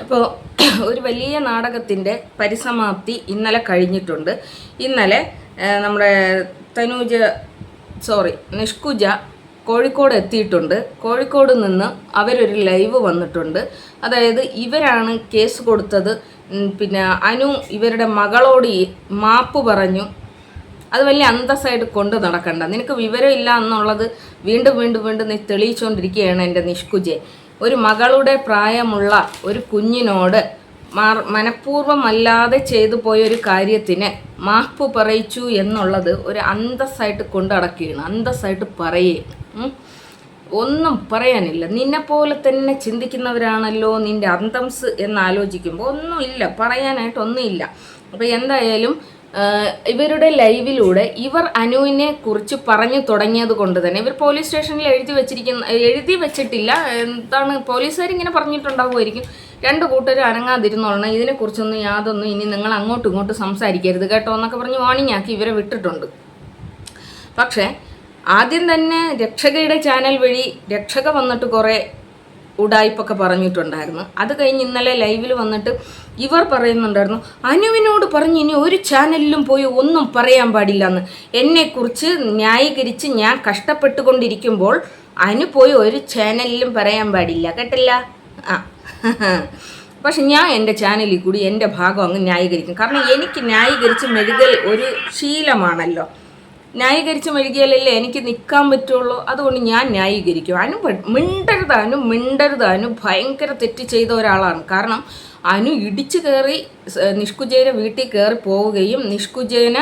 അപ്പോൾ ഒരു വലിയ നാടകത്തിന്റെ പരിസമാപ്തി ഇന്നലെ കഴിഞ്ഞിട്ടുണ്ട്. ഇന്നലെ നമ്മുടെ തനൂജ സോറി നിഷ്കുജ കോഴിക്കോട് എത്തിയിട്ടുണ്ട്. കോഴിക്കോട് നിന്ന് അവരൊരു ലൈവ് വന്നിട്ടുണ്ട്. അതായത് ഇവരാണ് കേസ് കൊടുത്തത്. പിന്നെ അനു ഇവരുടെ മകളോട് മാപ്പ് പറഞ്ഞു. അത് വലിയ അന്തസ്സായിട്ട് കൊണ്ട് നടക്കണ്ട. നിനക്ക് വിവരമില്ല എന്നുള്ളത് വീണ്ടും വീണ്ടും വീണ്ടും നീ തെളിയിച്ചുകൊണ്ടിരിക്കുകയാണ് എന്റെ നിഷ്കുജെ. ഒരു മകളുടെ പ്രായമുള്ള ഒരു കുഞ്ഞിനോട് മനഃപൂർവമല്ലാതെ ചെയ്തു പോയൊരു കാര്യത്തിന് മാപ്പ് പറയിച്ചു എന്നുള്ളത് ഒരു അന്തസ്സായിട്ട് കൊണ്ടടക്കുകയാണ് അന്തസ്സായിട്ട് പറയേ ഒന്നും പറയാനില്ല. നിന്നെ പോലെ തന്നെ ചിന്തിക്കുന്നവരാണല്ലോ നിന്റെ അന്തംസ് എന്ന് ആലോചിക്കുമ്പോൾ ഒന്നുമില്ല പറയാനായിട്ടൊന്നുമില്ല അപ്പോൾ എന്തായാലും ഇവരുടെ ലൈവിലൂടെ ഇവർ അനുവിനെ കുറിച്ച് പറഞ്ഞു തുടങ്ങിയത് കൊണ്ട് തന്നെ ഇവർ പോലീസ് സ്റ്റേഷനിൽ എഴുതി വെച്ചിരിക്കുന്ന എഴുതി വെച്ചിട്ടില്ല. എന്താണ് പോലീസുകാർ ഇങ്ങനെ പറഞ്ഞിട്ടുണ്ടാവുമായിരിക്കും. രണ്ട് കൂട്ടരും അനങ്ങാതിരുന്നോളണം. ഇതിനെക്കുറിച്ചൊന്നും യാതൊന്നും ഇനി നിങ്ങൾ അങ്ങോട്ടും ഇങ്ങോട്ടും സംസാരിക്കരുത് കേട്ടോ എന്നൊക്കെ പറഞ്ഞ് വാണിംഗ് ആക്കി ഇവരെ വിട്ടിട്ടുണ്ട്. പക്ഷേ ആദ്യം തന്നെ രക്ഷകയുടെ ചാനൽ വഴി രക്ഷക വന്നിട്ട് കുറേ ഉടായ്പൊക്കെ പറഞ്ഞിട്ടുണ്ടായിരുന്നു. അത് കഴിഞ്ഞ് ഇന്നലെ ലൈവിൽ വന്നിട്ട് ഇവർ പറയുന്നുണ്ടായിരുന്നു അനുവിനോട് പറഞ്ഞ് ഇനി ഒരു ചാനലിലും പോയി ഒന്നും പറയാൻ പാടില്ല എന്ന് എന്നെക്കുറിച്ച് ന്യായീകരിച്ച് ഞാൻ കഷ്ടപ്പെട്ടുകൊണ്ടിരിക്കുമ്പോൾ അനു പോയി ഒരു ചാനലിലും പറയാൻ പാടില്ല കേട്ടില്ല? ആ. പക്ഷെ ഞാൻ എന്റെ ചാനലിൽ കൂടി എന്റെ ഭാഗം അങ്ങ് ന്യായീകരിക്കും. കാരണം എനിക്ക് ന്യായീകരിച്ച് മെഴുകൽ ഒരു ശീലമാണല്ലോ. ന്യായീകരിച്ച് മെഴുകിയാലല്ലേ എനിക്ക് നിൽക്കാൻ പറ്റുള്ളൂ? അതുകൊണ്ട് ഞാൻ ന്യായീകരിക്കും. അനു മിണ്ടരുത് അനു മിണ്ടരുത് അനു. ഭയങ്കര തെറ്റ് ചെയ്ത ഒരാളാണ്. കാരണം അനു ഇടിച്ചു കയറി സ് നിഷ്കുജയുടെ വീട്ടിൽ കയറി പോവുകയും നിഷ്കുജേന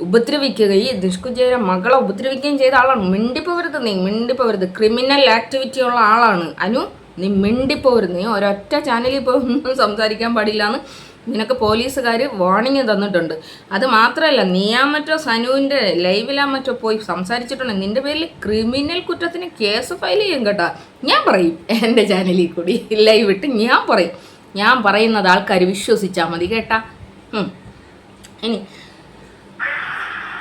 ഉപദ്രവിക്കുകയും നിഷ്കുജയുടെ മകളെ ഉപദ്രവിക്കുകയും ചെയ്ത ആളാണ്. മിണ്ടിപ്പോവരുത് നീ മിണ്ടിപ്പോവരുത്. ക്രിമിനൽ ആക്ടിവിറ്റി ഉള്ള ആളാണ്. അനു നീ മിണ്ടിപ്പോവരുത്. നീ ഒരൊറ്റ ചാനലിൽ പോയി ഒന്നും സംസാരിക്കാൻ പാടില്ല എന്ന് നിനക്ക് പോലീസുകാർ വാർണിംഗ് തന്നിട്ടുണ്ട്. അത് മാത്രമല്ല നീയാ മറ്റോ സനുവിന്റെ ലൈവിലാ മറ്റോ പോയി സംസാരിച്ചിട്ടുണ്ട്. നിന്റെ പേരിൽ ക്രിമിനൽ കുറ്റത്തിന് കേസ് ഫയൽ ചെയ്യും കേട്ടോ. ഞാൻ പറയും എന്റെ ചാനലിൽ കൂടി ലൈവ് ഇട്ട് ഞാൻ പറയും. ഞാൻ പറയുന്നത് ആൾക്കാർ വിശ്വസിച്ചാൽ മതി കേട്ടാ. ഇനി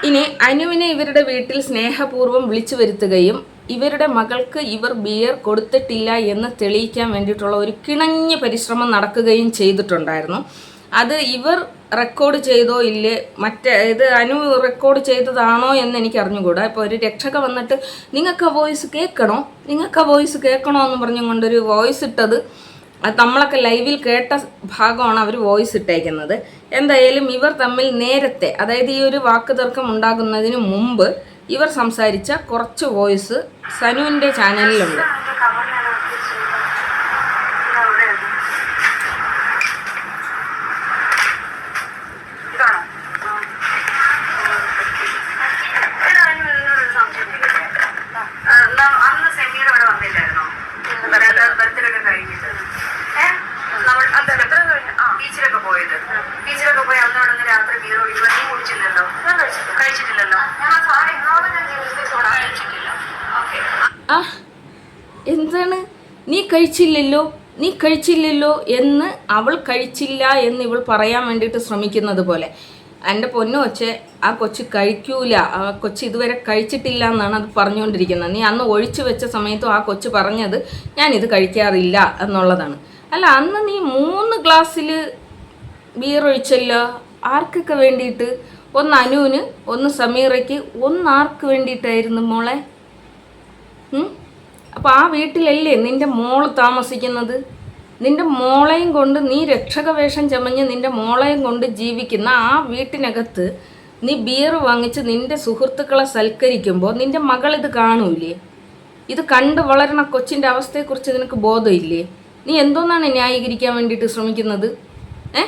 ഇനി അനുവിനെ ഇവരുടെ വീട്ടിൽ സ്നേഹപൂർവം വിളിച്ചു വരുത്തുകയും ഇവരുടെ മകൾക്ക് ഇവർ ബിയർ കൊടുത്തിട്ടില്ല എന്ന് തെളിയിക്കാൻ വേണ്ടിയിട്ടുള്ള ഒരു കിണഞ്ഞ പരിശ്രമം നടക്കുകയും ചെയ്തിട്ടുണ്ടായിരുന്നു. അത് ഇവർ റെക്കോർഡ് ചെയ്തോ ഇല്ലേ? മറ്റേ ഇത് അനു റെക്കോർഡ് ചെയ്തതാണോ എന്ന് എനിക്ക് അറിഞ്ഞുകൂടാ ഇപ്പോൾ ഒരു രക്ഷക വന്നിട്ട് നിങ്ങൾക്ക് ആ വോയിസ് കേൾക്കണോ? നിങ്ങൾക്ക് ആ വോയിസ് കേൾക്കണോ? എന്ന് പറഞ്ഞും കൊണ്ടൊരു വോയിസ് ഇട്ടത് അത് നമ്മളൊക്കെ ലൈവിൽ കേട്ട ഭാഗമാണ് അവർ വോയിസ് ഇട്ടേക്കുന്നത്. എന്തായാലും ഇവർ തമ്മിൽ നേരത്തെ അതായത് ഈ ഒരു വാക്ക് തർക്കം ഉണ്ടാകുന്നതിന് മുമ്പ് ഇവർ സംസാരിച്ച കുറച്ച് വോയിസ് സനുവിന്റെ ചാനലിലുണ്ട് പോയത്. ബീച്ചിലൊക്കെ പോയി അന്ന് അവിടെ നിന്ന് രാത്രി ബീർ നീ കുടിച്ചില്ലല്ലോ. കഴിച്ചിട്ടില്ലല്ലോ. എന്താണ്? നീ കഴിച്ചില്ലല്ലോ നീ കഴിച്ചില്ലല്ലോ എന്ന് അവൾ കഴിച്ചില്ല എന്ന് ഇവൾ പറയാൻ വേണ്ടിയിട്ട് ശ്രമിക്കുന്നത് പോലെ. എന്റെ പൊന്നു കൊച്ചെ ആ കൊച്ച് കഴിക്കൂല. ആ കൊച്ച് ഇതുവരെ കഴിച്ചിട്ടില്ല എന്നാണ് അത് പറഞ്ഞുകൊണ്ടിരിക്കുന്നത്. നീ അന്ന് ഒഴിച്ചു വെച്ച സമയത്തും ആ കൊച്ച് പറഞ്ഞത് ഞാനിത് കഴിക്കാറില്ല എന്നുള്ളതാണ്. അല്ല അന്ന് നീ മൂന്ന് ഗ്ലാസ്സിൽ ബീർ ഒഴിച്ചല്ലോ ആർക്കൊക്കെ വേണ്ടിയിട്ട്? ഒന്ന് അനുവിന് ഒന്ന് സമീറയ്ക്ക് ഒന്ന് ആർക്ക് വേണ്ടിയിട്ടായിരുന്നു മോളെ? അപ്പോൾ ആ വീട്ടിലല്ലേ നിന്റെ മോൾ താമസിക്കുന്നത്? നിന്റെ മോളെയും കൊണ്ട് നീ രക്ഷക വേഷം ചമഞ്ഞ് നിന്റെ മോളെയും കൊണ്ട് ജീവിക്കുന്ന ആ വീട്ടിനകത്ത് നീ ബിയർ വാങ്ങിച്ച് നിന്റെ സുഹൃത്തുക്കളെ സൽക്കരിക്കുമ്പോൾ നിന്റെ മകൾ ഇത് കാണൂലേ ഇത് കണ്ട് വളരണ കൊച്ചിന്റെ അവസ്ഥയെക്കുറിച്ച് നിനക്ക് ബോധമില്ലേ? നീ എന്തോന്നാണ് ന്യായീകരിക്കാൻ വേണ്ടിയിട്ട് ശ്രമിക്കുന്നത്? ഏ?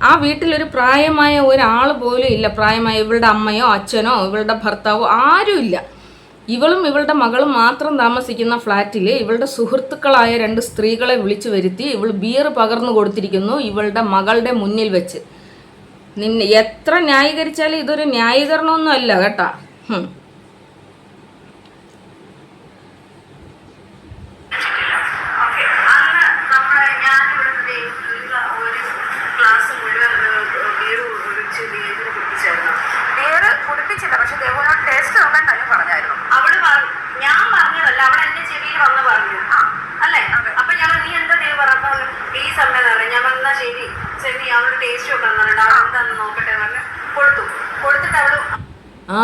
ആ വീട്ടിലൊരു പ്രായമായ ഒരാൾ പോലും ഇല്ല. പ്രായമായ ഇവളുടെ അമ്മയോ അച്ഛനോ ഇവളുടെ ഭർത്താവോ ആരുമില്ല ഇവളും ഇവളുടെ മകളും മാത്രം താമസിക്കുന്ന ഫ്ലാറ്റിൽ ഇവളുടെ സുഹൃത്തുക്കളായ രണ്ട് സ്ത്രീകളെ വിളിച്ചു വരുത്തി ഇവൾ ബിയർ പകർന്നു കൊടുത്തിരിക്കുന്നു ഇവളുടെ മകളുടെ മുന്നിൽ വെച്ച്. നിന്നെ എത്ര ന്യായീകരിച്ചാലും ഇതൊരു ന്യായീകരണമൊന്നും അല്ല കേട്ടാ ഹും. ഓക്കെ അന്ന് നമ്മളെ ഞാൻ ഇവിടുത്തെ ഒരു ക്ലാസ് മുഴുവൻ ബീർ ഒഴിച്ച് ബീറിന് കുടിപ്പിച്ചായിരുന്നു ബീർ കുടിപ്പിച്ചില്ല പക്ഷെ ദേവനോട് ടേസ്റ്റ് നോക്കാൻ തന്നെ പറഞ്ഞായിരുന്നു അവൾ പറ- ഞാൻ പറഞ്ഞതല്ല അവൾ എന്റെ ചെവിയിൽ വന്ന് പറഞ്ഞു ആ അല്ലേ അപ്പൊ ഞാൻ നീ എന്താ ദേവ് പറഞ്ഞപ്പോ പ്ലീസ് അമ്മ എന്ന് പറഞ്ഞു ഞാൻ പറഞ്ഞാ ശരി ശരി അവൾ ടേസ്റ്റ് നോക്കാൻ പറഞ്ഞിട്ട് അവൾ എന്താന്ന് നോക്കട്ടെ പറഞ്ഞു കൊടുത്തു കൊടുത്തിട്ട് അവൾ ആ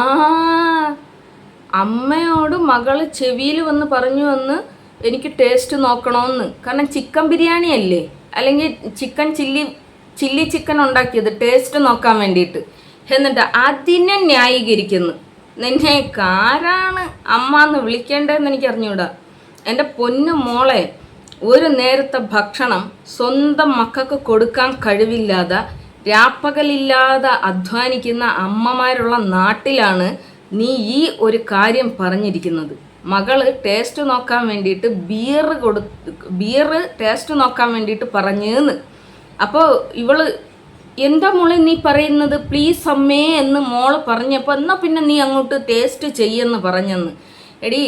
അമ്മയോട് മകൾ ചെവിയിൽ വന്ന് പറഞ്ഞു വന്ന് എനിക്ക് ടേസ്റ്റ് നോക്കണമെന്ന് കാരണം ചിക്കൻ ബിരിയാണി അല്ലേ? അല്ലെങ്കിൽ ചിക്കൻ ചില്ലി ചില്ലി ചിക്കൻ ഉണ്ടാക്കിയത് ടേസ്റ്റ് നോക്കാൻ വേണ്ടിയിട്ട്. എന്നിട്ട് അതിനെ ന്യായീകരിക്കുന്നു. നിന്നെ ആരാണ് അമ്മ എന്ന് വിളിക്കേണ്ടതെന്ന് എനിക്ക് അറിഞ്ഞൂടാ എന്റെ പൊന്നു മോളെ ഒരു നേരത്തെ ഭക്ഷണം സ്വന്തം മക്കൾക്ക് കൊടുക്കാൻ കഴിവില്ലാതെ രാപ്പകലില്ലാതെ അധ്വാനിക്കുന്ന അമ്മമാരുള്ള നാട്ടിലാണ് നീ ഈ ഒരു കാര്യം പറഞ്ഞിരിക്കുന്നത്. മകൾ ടേസ്റ്റ് നോക്കാൻ വേണ്ടിയിട്ട് ബിയർ കൊടു ബിയർ ടേസ്റ്റ് നോക്കാൻ വേണ്ടിയിട്ട് പറഞ്ഞേന്ന്. അപ്പോൾ ഇവൾ എന്താ മോളെ നീ പറയുന്നത്? പ്ലീസ് അമ്മേ എന്ന് മോൾ പറഞ്ഞപ്പോൾ എന്നാൽ പിന്നെ നീ അങ്ങോട്ട് ടേസ്റ്റ് ചെയ്യെന്ന് പറഞ്ഞെന്ന്. എടി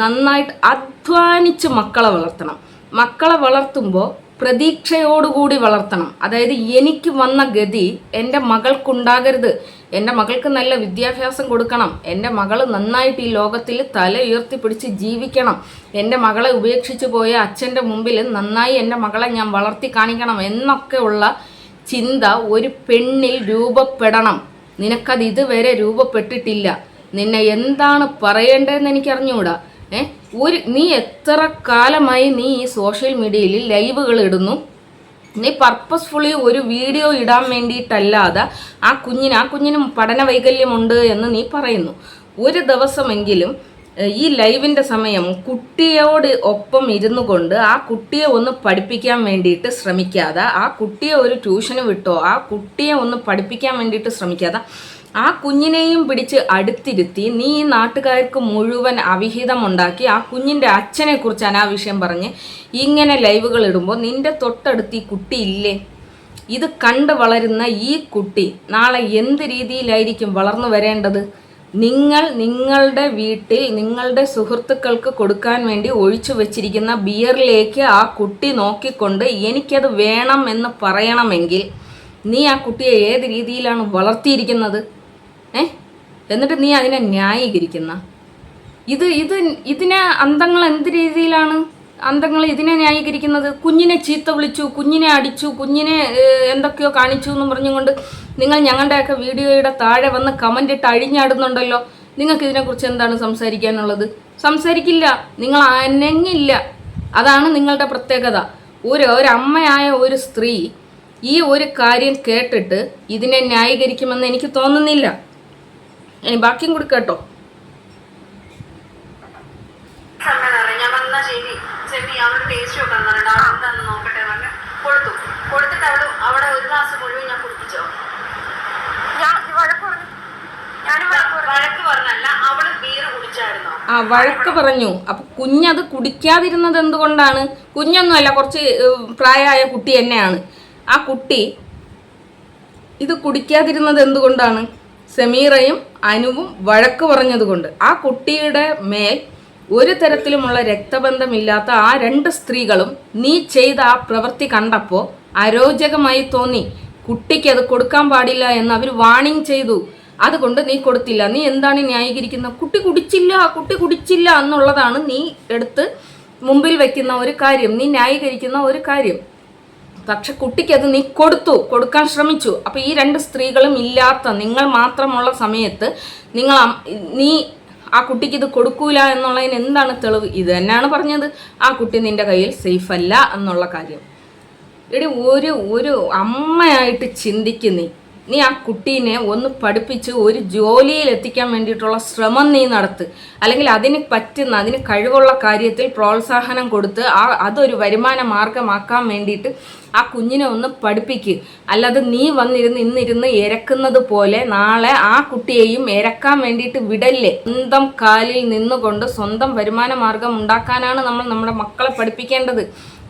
നന്നായിട്ട് അധ്വാനിച്ച് മക്കളെ വളർത്തണം. മക്കളെ വളർത്തുമ്പോൾ പ്രതീക്ഷയോടുകൂടി വളർത്തണം. അതായത് എനിക്ക് വന്ന ഗതി എന്റെ മകൾക്കുണ്ടാകരുത്. എന്റെ മകൾക്ക് നല്ല വിദ്യാഭ്യാസം കൊടുക്കണം. എന്റെ മകൾ നന്നായിട്ട് ഈ ലോകത്തിൽ തല ഉയർത്തി പിടിച്ച് ജീവിക്കണം. എന്റെ മകളെ ഉപേക്ഷിച്ച് പോയ അച്ഛന്റെ മുമ്പിൽ നന്നായി എന്റെ മകളെ ഞാൻ വളർത്തി കാണിക്കണം എന്നൊക്കെയുള്ള ചിന്ത ഒരു പെണ്ണിൽ രൂപപ്പെടണം. നിനക്കത് ഇതുവരെ രൂപപ്പെട്ടിട്ടില്ല. നിന്നെ എന്താണ് പറയേണ്ടതെന്ന് എനിക്കറിഞ്ഞുകൂടാ ഏഹ് ഒരു നീ എത്ര കാലമായി നീ ഈ സോഷ്യൽ മീഡിയയിൽ ലൈവുകൾ ഇടുന്നു? നീ പർപ്പസ്ഫുള്ളി ഒരു വീഡിയോ ഇടാൻ വേണ്ടിയിട്ടല്ലാതെ ആ കുഞ്ഞിന് ആ കുഞ്ഞിന് പഠന വൈകല്യമുണ്ട് എന്ന് നീ പറയുന്നു. ഒരു ദിവസമെങ്കിലും ഈ ലൈവിന്റെ സമയം കുട്ടിയോട് ഒപ്പം ഇരുന്നു കൊണ്ട് ആ കുട്ടിയെ ഒന്ന് പഠിപ്പിക്കാൻ വേണ്ടിയിട്ട് ശ്രമിക്കാതെ ആ കുട്ടിയെ ഒരു ട്യൂഷന് വിട്ടോ ആ കുട്ടിയെ ഒന്ന് പഠിപ്പിക്കാൻ വേണ്ടിയിട്ട് ശ്രമിക്കാതെ ആ കുഞ്ഞിനെയും പിടിച്ച് അടുത്തിരുത്തി നീ ഈ നാട്ടുകാർക്ക് മുഴുവൻ അവിഹിതമുണ്ടാക്കി ആ കുഞ്ഞിന്റെ അച്ഛനെ കുറിച്ച് അനാവശ്യം പറഞ്ഞ് ഇങ്ങനെ ലൈവുകൾ ഇടുമ്പോൾ നിന്റെ തൊട്ടടുത്ത് ഈ കുട്ടി ഇല്ലേ? ഇത് കണ്ട് വളരുന്ന ഈ കുട്ടി നാളെ എന്ത് രീതിയിലായിരിക്കും വളർന്നു വരേണ്ടത്? നിങ്ങൾ നിങ്ങളുടെ വീട്ടിൽ നിങ്ങളുടെ സുഹൃത്തുക്കൾക്ക് കൊടുക്കാൻ വേണ്ടി ഒഴിച്ചു വച്ചിരിക്കുന്ന ബിയറിലേക്ക് ആ കുട്ടി നോക്കിക്കൊണ്ട് എനിക്കത് വേണം എന്ന് പറയണമെങ്കിൽ നീ ആ കുട്ടിയെ ഏത് രീതിയിലാണ് വളർത്തിയിരിക്കുന്നത്? ഏ? എന്നിട്ട് നീ അതിനെ ന്യായീകരിക്കുന്ന? ഇത് ഇത് ഇതിനെ അന്തങ്ങൾ എന്ത് രീതിയിലാണ് അന്തങ്ങൾ ഇതിനെ ന്യായീകരിക്കുന്നത്? കുഞ്ഞിനെ ചീത്ത വിളിച്ചു കുഞ്ഞിനെ അടിച്ചു കുഞ്ഞിനെ എന്തൊക്കെയോ കാണിച്ചു എന്ന് പറഞ്ഞുകൊണ്ട് നിങ്ങൾ ഞങ്ങളുടെയൊക്കെ വീഡിയോയുടെ താഴെ വന്ന് കമന്റ് ഇട്ട് അഴിഞ്ഞാടുന്നുണ്ടല്ലോ. നിങ്ങൾക്ക് ഇതിനെക്കുറിച്ച് എന്താണ് സംസാരിക്കാനുള്ളത്? സംസാരിക്കില്ല. നിങ്ങൾ അനങ്ങില്ല. അതാണ് നിങ്ങളുടെ പ്രത്യേകത. ഒരു ഒരമ്മയായ ഒരു സ്ത്രീ ഈ ഒരു കാര്യം കേട്ടിട്ട് ഇതിനെ ന്യായീകരിക്കുമെന്ന് എനിക്ക് തോന്നുന്നില്ല. ഇനി ബാക്കിയും കൂടി കേട്ടോ. ആ വഴക്ക് പറഞ്ഞു. അപ്പൊ കുഞ്ഞത് കുടിക്കാതിരുന്നത് എന്തുകൊണ്ടാണ്? കുഞ്ഞൊന്നുമല്ല കുറച്ച് പ്രായമായ കുട്ടി തന്നെയാണ് ആ കുട്ടി ഇത് കുടിക്കാതിരുന്നത് എന്തുകൊണ്ടാണ്? സമീറയും അനുവും വഴക്ക് പറഞ്ഞതുകൊണ്ട് ആ കുട്ടിയുടെ മേൽ ഒരു തരത്തിലുമുള്ള രക്തബന്ധമില്ലാത്ത ആ രണ്ട് സ്ത്രീകളും നീ ചെയ്ത ആ പ്രവൃത്തി കണ്ടപ്പോൾ അരോചകമായി തോന്നി. കുട്ടിക്ക് അത് കൊടുക്കാൻ പാടില്ല എന്ന് അവർ വാണിംഗ് ചെയ്തു. അതുകൊണ്ട് നീ കൊടുത്തില്ല. നീ എന്താണ് ന്യായീകരിക്കുന്നത്? കുട്ടി കുടിച്ചില്ല കുട്ടി കുടിച്ചില്ല എന്നുള്ളതാണ് നീ എടുത്ത് മുമ്പിൽ വയ്ക്കുന്ന ഒരു കാര്യം. നീ ന്യായീകരിക്കുന്ന ഒരു കാര്യം. പക്ഷെ കുട്ടിക്ക് അത് നീ കൊടുത്തു കൊടുക്കാൻ ശ്രമിച്ചു. അപ്പോൾ ഈ രണ്ട് സ്ത്രീകളും ഇല്ലാത്ത നിങ്ങൾ മാത്രമുള്ള സമയത്ത് നിങ്ങൾ നീ ആ കുട്ടിക്ക് ഇത് കൊടുക്കൂല എന്നുള്ളതിന് എന്താണ് തെളിവ്? ഇത് തന്നെയാണ് പറഞ്ഞത്. ആ കുട്ടി നിന്റെ കയ്യിൽ സേഫ് അല്ല എന്നുള്ള കാര്യം. എടി ഒരു ഒരു അമ്മയായിട്ട് ചിന്തിക്കുന്നേ നീ ആ കുട്ടീനെ ഒന്ന് പഠിപ്പിച്ച് ഒരു ജോലിയിൽ എത്തിക്കാൻ വേണ്ടിയിട്ടുള്ള ശ്രമം നീ നടത്ത്. അല്ലെങ്കിൽ അതിന് പറ്റുന്ന അതിന് കഴിവുള്ള കാര്യത്തിൽ പ്രോത്സാഹനം കൊടുത്ത് ആ അതൊരു വരുമാന മാർഗമാക്കാൻ വേണ്ടിയിട്ട് ആ കുഞ്ഞിനെ ഒന്ന് പഠിപ്പിക്കുക അല്ലാതെ നീ വന്നിരുന്ന് ഇന്നിരുന്ന് ഇരക്കുന്നത് പോലെ നാളെ ആ കുട്ടിയെയും ഇരക്കാൻ വേണ്ടിയിട്ട് വിടല്ലേ? സ്വന്തം കാലിൽ നിന്നുകൊണ്ട് സ്വന്തം വരുമാന മാർഗം ഉണ്ടാക്കാനാണ് നമ്മൾ നമ്മുടെ മക്കളെ പഠിപ്പിക്കേണ്ടത്.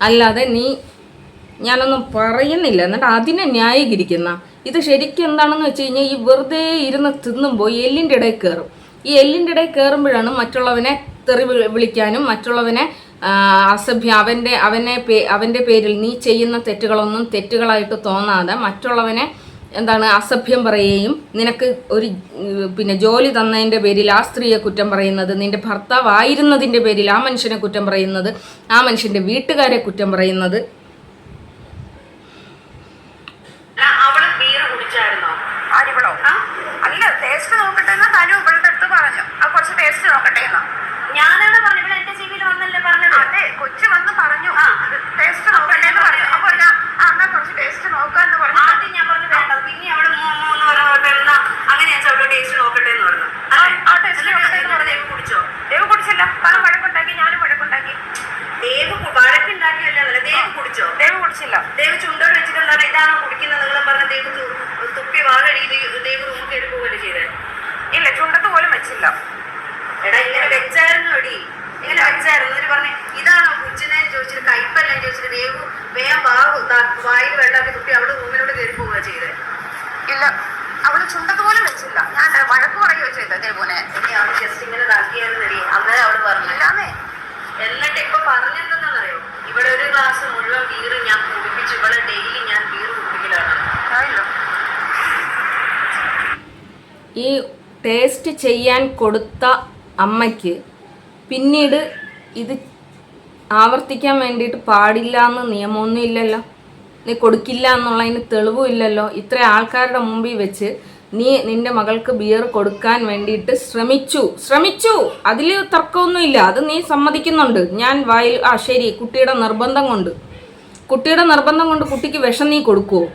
അല്ലാതെ നീ ഞാനൊന്നും പറയുന്നില്ല. എന്നിട്ട് അതിനെ ന്യായീകരിക്കുന്ന ഇത് ശരിക്കും എന്താണെന്ന് വെച്ച് കഴിഞ്ഞാൽ ഈ വെറുതെ ഇരുന്ന് തിന്നുമ്പോൾ എല്ലിന്റെ ഇടയിൽ കയറും ഈ എല്ലിന്റെ ഇടയിൽ കയറുമ്പോഴാണ് മറ്റുള്ളവനെ തെറി വിളിക്കാനും മറ്റുള്ളവനെ അസഭ്യ അവന്റെ അവനെ പേ അവന്റെ പേരിൽ നീ ചെയ്യുന്ന തെറ്റുകളൊന്നും തെറ്റുകളായിട്ട് തോന്നാതെ മറ്റുള്ളവനെ എന്താണ് അസഭ്യം പറയുകയും നിനക്ക് ഒരു പിന്നെ ജോലി തന്നതിന്റെ പേരിൽ ആ സ്ത്രീയെ കുറ്റം പറയുന്നത് നിന്റെ ഭർത്താവായിരുന്നതിന്റെ പേരിൽ ആ മനുഷ്യനെ കുറ്റം പറയുന്നത് ആ മനുഷ്യന്റെ വീട്ടുകാരെ കുറ്റം പറയുന്നത്. തനു ഇവളുടെ അടുത്ത് പറഞ്ഞു. ആ കുറച്ച് ടേസ്റ്റ് നോക്കട്ടെ എന്ന്. ഞാനാണ് പറഞ്ഞു ഇവിടെ എന്റെ ജീവിതം വന്നല്ലേ പറഞ്ഞത്? അതെ കൊച്ചു വന്ന് പറഞ്ഞു. ടേസ്റ്റ് നോക്കട്ടെ എന്ന് പറഞ്ഞു. അപ്പൊ ഞാൻ ആ, എന്നാ കുറച്ച് ടേസ്റ്റ് നോക്കാന്ന് പറഞ്ഞു ആദ്യം ഞാൻ പറഞ്ഞു വേണ്ടത് പിന്നെ അവൾ മൂ മൂന്ന് പറഞ്ഞോട്ടെ എന്നാ അങ്ങനെ വെച്ചാൽ അവൾ ടേസ്റ്റ് നോക്കട്ടെ എന്ന് പറഞ്ഞു ആ, ആ taste നോക്കട്ടെ എന്ന് പറഞ്ഞു. ദേവ് കുടിച്ചോ ദേവ് കുടിച്ചില്ല കാരണം വഴക്കുണ്ടാക്കി ഞാനും വഴക്കുണ്ടാക്കി ദേവ് കു- വഴക്കുണ്ടാക്കിയല്ലേ ദേവ് കുടിച്ചോ ദേവ് കുടിച്ചില്ല ദേവ് ചുണ്ടോട് വെച്ചിട്ട് എന്താണ് ഇതാണോ കുടിക്കുന്നത് നിങ്ങൾ പറഞ്ഞ ദേവ് തു- തുപ്പി വാ കഴുകി ദേവ് റൂമൊക്കെ എടുക്കുകയല്ലേ ചെയ്തേ ഇല്ല ചുണ്ടത്ത് പോലും വെച്ചില്ല എടാ ഇങ്ങനെ വെച്ചായിരുന്നു എടി ഇങ്ങനെ വെച്ചായിരുന്നു എന്നിട്ട് പറഞ്ഞു ഇതാണോ കുച്ചിനെന്ന് ചോദിച്ചിട്ട് കയ്പല്ലേ ചോദിച്ചിട്ട് ദേവു വേഗം വാ വായിൽ വെള്ളാക്കി തുപ്പി അവൾ റൂമിനോട് കയറി പോവുക ചെയ്തേ. ഇല്ല അവൾ ചുണ്ടത്ത് പോലും വെച്ചില്ല. ഞാൻ വഴക്ക് പറയുകയോ ചെയ്ത ദേവുനെ ഇനി ജസ്റ്റ് ഇങ്ങനെ ഇതാക്കിയായിരുന്നു എടി അങ്ങനെ അവൾ പറഞ്ഞു. ഇല്ലാന്നേ. എന്നിട്ട് ഇപ്പൊ പറഞ്ഞെന്തെന്നറിയോ ഇവിടെ ഒരു ഗ്ലാസ് മുഴുവൻ ബീർ ഞാൻ കുടിപ്പിച്ചു. ഇവിടെ ഡെയിലി ഞാൻ ബീർ ഈ ടേസ്റ്റ് ചെയ്യാൻ കൊടുത്ത അമ്മയ്ക്ക് പിന്നീട് ഇത് ആവർത്തിക്കാൻ വേണ്ടിയിട്ട് പാടില്ല എന്ന് നിയമമൊന്നും ഇല്ലല്ലോ. നീ കൊടുക്കില്ല എന്നുള്ളതിന് തെളിവും ഇല്ലല്ലോ. ഇത്ര ആൾക്കാരുടെ മുമ്പിൽ വെച്ച് നീ നിന്റെ മകൾക്ക് ബിയർ കൊടുക്കാൻ വേണ്ടിയിട്ട് ശ്രമിച്ചു. ശ്രമിച്ചു. അതിൽ തർക്കമൊന്നുമില്ല അത് നീ സമ്മതിക്കുന്നുണ്ട്. ഞാൻ വായിൽ ആ ശരി കുട്ടിയുടെ നിർബന്ധം കൊണ്ട്. കുട്ടിയുടെ നിർബന്ധം കൊണ്ട് കുട്ടിക്ക് വിഷം നീ കൊടുക്കുമോ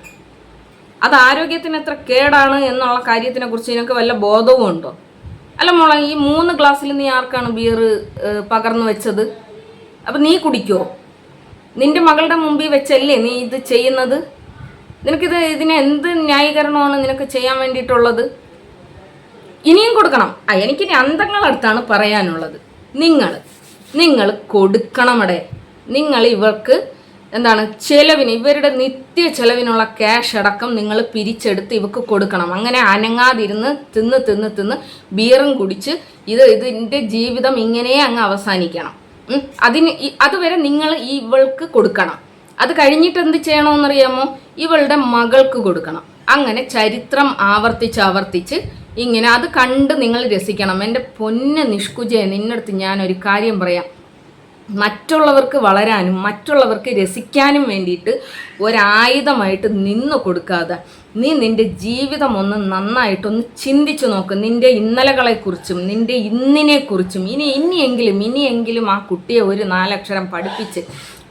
അത് ആരോഗ്യത്തിന് എത്ര കേടാണ് എന്നുള്ള കാര്യത്തിനെ കുറിച്ച് നിനക്ക് വല്ല ബോധവും ഉണ്ടോ അല്ല മോളെ ഈ മൂന്ന് ഗ്ലാസ്സിൽ നീ ആർക്കാണ് ബിയർ പകർന്നു വെച്ചത്? അപ്പം നീ കുടിക്കോ. നിന്റെ മകളുടെ മുമ്പിൽ വെച്ചല്ലേ നീ ഇത് ചെയ്യുന്നത്? നിനക്കിത് ഇതിന് എന്ത് ന്യായീകരണമാണ് നിനക്ക് ചെയ്യാൻ വേണ്ടിയിട്ടുള്ളത്? ഇനിയും കൊടുക്കണം. ആ എനിക്ക് അന്തങ്ങളടുത്താണ് പറയാനുള്ളത്. നിങ്ങൾ നിങ്ങൾ കൊടുക്കണമടെ. നിങ്ങൾ ഇവർക്ക് എന്താണ് ചെലവിന് ഇവരുടെ നിത്യ ചെലവിനുള്ള ക്യാഷ് അടക്കം നിങ്ങൾ പിരിച്ചെടുത്ത് ഇവക്ക് കൊടുക്കണം. അങ്ങനെ അനങ്ങാതിരുന്ന് തിന്ന് തിന്ന് തിന്ന് ബിയറും കുടിച്ച് ഇത് ഇതിന്റെ ജീവിതം ഇങ്ങനെ അങ്ങ് അവസാനിക്കണം. അതിന് അതുവരെ നിങ്ങൾ ഇവൾക്ക് കൊടുക്കണം. അത് കഴിഞ്ഞിട്ട് എന്ത് ചെയ്യണമെന്നറിയാമോ ഇവളുടെ മകൾക്ക് കൊടുക്കണം. അങ്ങനെ ചരിത്രം ആവർത്തിച്ച് ആവർത്തിച്ച് ഇങ്ങനെ അത് കണ്ട് നിങ്ങൾ രസിക്കണം. എന്റെ പൊന്ന നിഷ്കുജയെ നിന്നടുത്ത് ഞാനൊരു കാര്യം പറയാം. മറ്റുള്ളവർക്ക് വളരാനും മറ്റുള്ളവർക്ക് രസിക്കാനും വേണ്ടിയിട്ട് ഒരായുധമായിട്ട് നിന്ന് കൊടുക്കാതെ നീ നിന്റെ ജീവിതം ഒന്ന് നന്നായിട്ടൊന്ന് ചിന്തിച്ചു നോക്ക്. നിന്റെ ഇന്നലകളെക്കുറിച്ചും നിന്റെ ഇന്നിനെക്കുറിച്ചും. ഇനി ഇനിയെങ്കിലും ഇനിയെങ്കിലും ആ കുട്ടിയെ ഒരു നാലക്ഷരം പഠിപ്പിച്ച്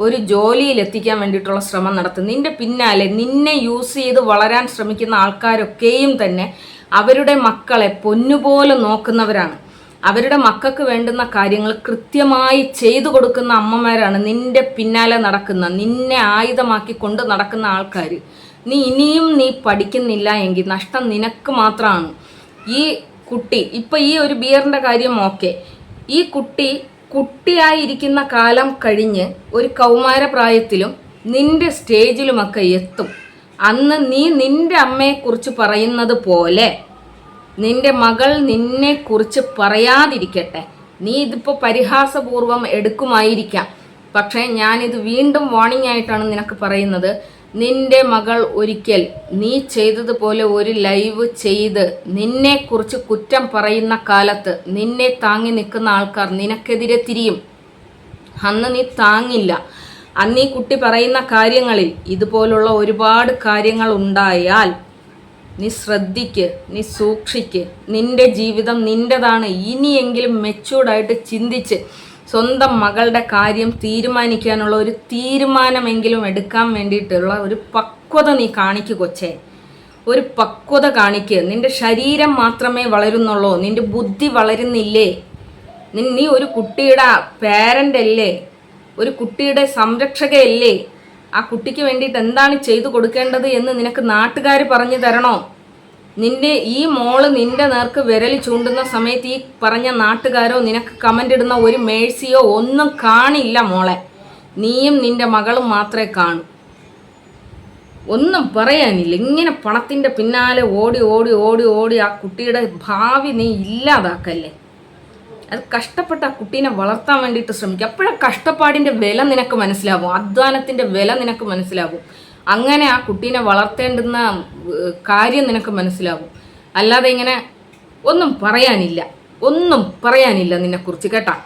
ഒരു ജോലിയിൽ എത്തിക്കാൻ വേണ്ടിയിട്ടുള്ള ശ്രമം നടത്തും. നിന്റെ പിന്നാലെ നിന്നെ യൂസ് ചെയ്ത് വളരാൻ ശ്രമിക്കുന്ന ആൾക്കാരൊക്കെയും തന്നെ അവരുടെ മക്കളെ പൊന്നുപോലെ നോക്കുന്നവരാണ്. അവരുടെ മക്കൾക്ക് വേണ്ടുന്ന കാര്യങ്ങൾ കൃത്യമായി ചെയ്തു കൊടുക്കുന്ന അമ്മമാരാണ് നിന്റെ പിന്നാലെ നടക്കുന്ന നിന്നെ ആയുധമാക്കി കൊണ്ട് നടക്കുന്ന ആൾക്കാർ നീ ഇനിയും നീ പഠിക്കുന്നില്ല എങ്കിൽ നഷ്ടം നിനക്ക് മാത്രമാണ്. ഈ കുട്ടി ഇപ്പം ഈ ഒരു ബിയറിന്റെ കാര്യം ഓക്കെ. ഈ കുട്ടി കുട്ടിയായിരിക്കുന്ന കാലം കഴിഞ്ഞ് ഒരു കൗമാരപ്രായത്തിലും നിന്റെ സ്റ്റേജിലുമൊക്കെ എത്തും. അന്ന് നീ നിന്റെ അമ്മയെക്കുറിച്ച് പറയുന്നത് പോലെ നിന്റെ മകൾ നിന്നെ കുറിച്ച് പറയാതിരിക്കട്ടെ. നീ ഇതിപ്പോൾ പരിഹാസപൂർവം എടുക്കുമായിരിക്കാം. പക്ഷേ ഞാനിത് വീണ്ടും വാണിംഗ് ആയിട്ടാണ് നിനക്ക് പറയുന്നത്. നിന്റെ മകൾ ഒരിക്കൽ നീ ചെയ്തതുപോലെ ഒരു ലൈവ് ചെയ്ത് നിന്നെക്കുറിച്ച് കുറ്റം പറയുന്ന കാലത്ത് നിന്നെ താങ്ങി നിൽക്കുന്ന ആൾക്കാർ നിനക്കെതിരെ തിരിയും. അന്ന് നീ താങ്ങില്ല. അന്നീ കുട്ടി പറയുന്ന കാര്യങ്ങളിൽ ഇതുപോലുള്ള ഒരുപാട് കാര്യങ്ങൾ ഉണ്ടായാൽ നീ ശ്രദ്ധിക്ക് നീ സൂക്ഷിക്ക്. നിന്റെ ജീവിതം നിന്റെതാണ് ഇനിയെങ്കിലും മെച്ചൂർഡായിട്ട് ചിന്തിച്ച് സ്വന്തം മകളുടെ കാര്യം തീരുമാനിക്കാനുള്ള ഒരു തീരുമാനമെങ്കിലും എടുക്കാൻ വേണ്ടിയിട്ടുള്ള ഒരു പക്വത നീ കാണിക്കു കൊച്ചേ. ഒരു പക്വത കാണിക്ക്. നിന്റെ ശരീരം മാത്രമേ വളരുന്നുള്ളൂ. നിന്റെ ബുദ്ധി വളരുന്നില്ലേ? നി- നീ ഒരു കുട്ടിയുടെ പേരന്റ് അല്ലേ? ഒരു കുട്ടിയുടെ സംരക്ഷകയല്ലേ? ആ കുട്ടിക്ക് വേണ്ടിയിട്ട് എന്താണ് ചെയ്തു കൊടുക്കേണ്ടത് എന്ന് നിനക്ക് നാട്ടുകാർ പറഞ്ഞു തരണോ? നിന്റെ ഈ മോൾ നിന്റെ നേർക്ക് വിരൽ ചൂണ്ടുന്ന സമയത്ത് ഈ പറഞ്ഞ നാട്ടുകാരോ നിനക്ക് കമന്റ് ഇടുന്ന ഒരു മേഴ്സിയോ ഒന്നും കാണില്ല മോളെ. നീയും നിന്റെ മകളും മാത്രമേ കാണൂ. ഒന്നും പറയാനില്ല. ഇങ്ങനെ പണത്തിന്റെ പിന്നാലെ ഓടി ഓടി ഓടി ഓടി ആ കുട്ടിയുടെ ഭാവി നീ ഇല്ലാതാക്കല്ലേ? അത് കഷ്ടപ്പെട്ട ആ കുട്ടീനെ വളർത്താൻ വേണ്ടിയിട്ട് ശ്രമിക്കുക അപ്പോഴാ കഷ്ടപ്പാടിന്റെ വില നിനക്ക് മനസ്സിലാവും. അധ്വാനത്തിന്റെ വില നിനക്ക് മനസ്സിലാവും. അങ്ങനെ ആ കുട്ടീനെ വളർത്തേണ്ടുന്ന കാര്യം നിനക്ക് മനസ്സിലാവും. അല്ലാതെ ഇങ്ങനെ ഒന്നും പറയാനില്ല. ഒന്നും പറയാനില്ല നിന്നെക്കുറിച്ച് കേട്ടാ.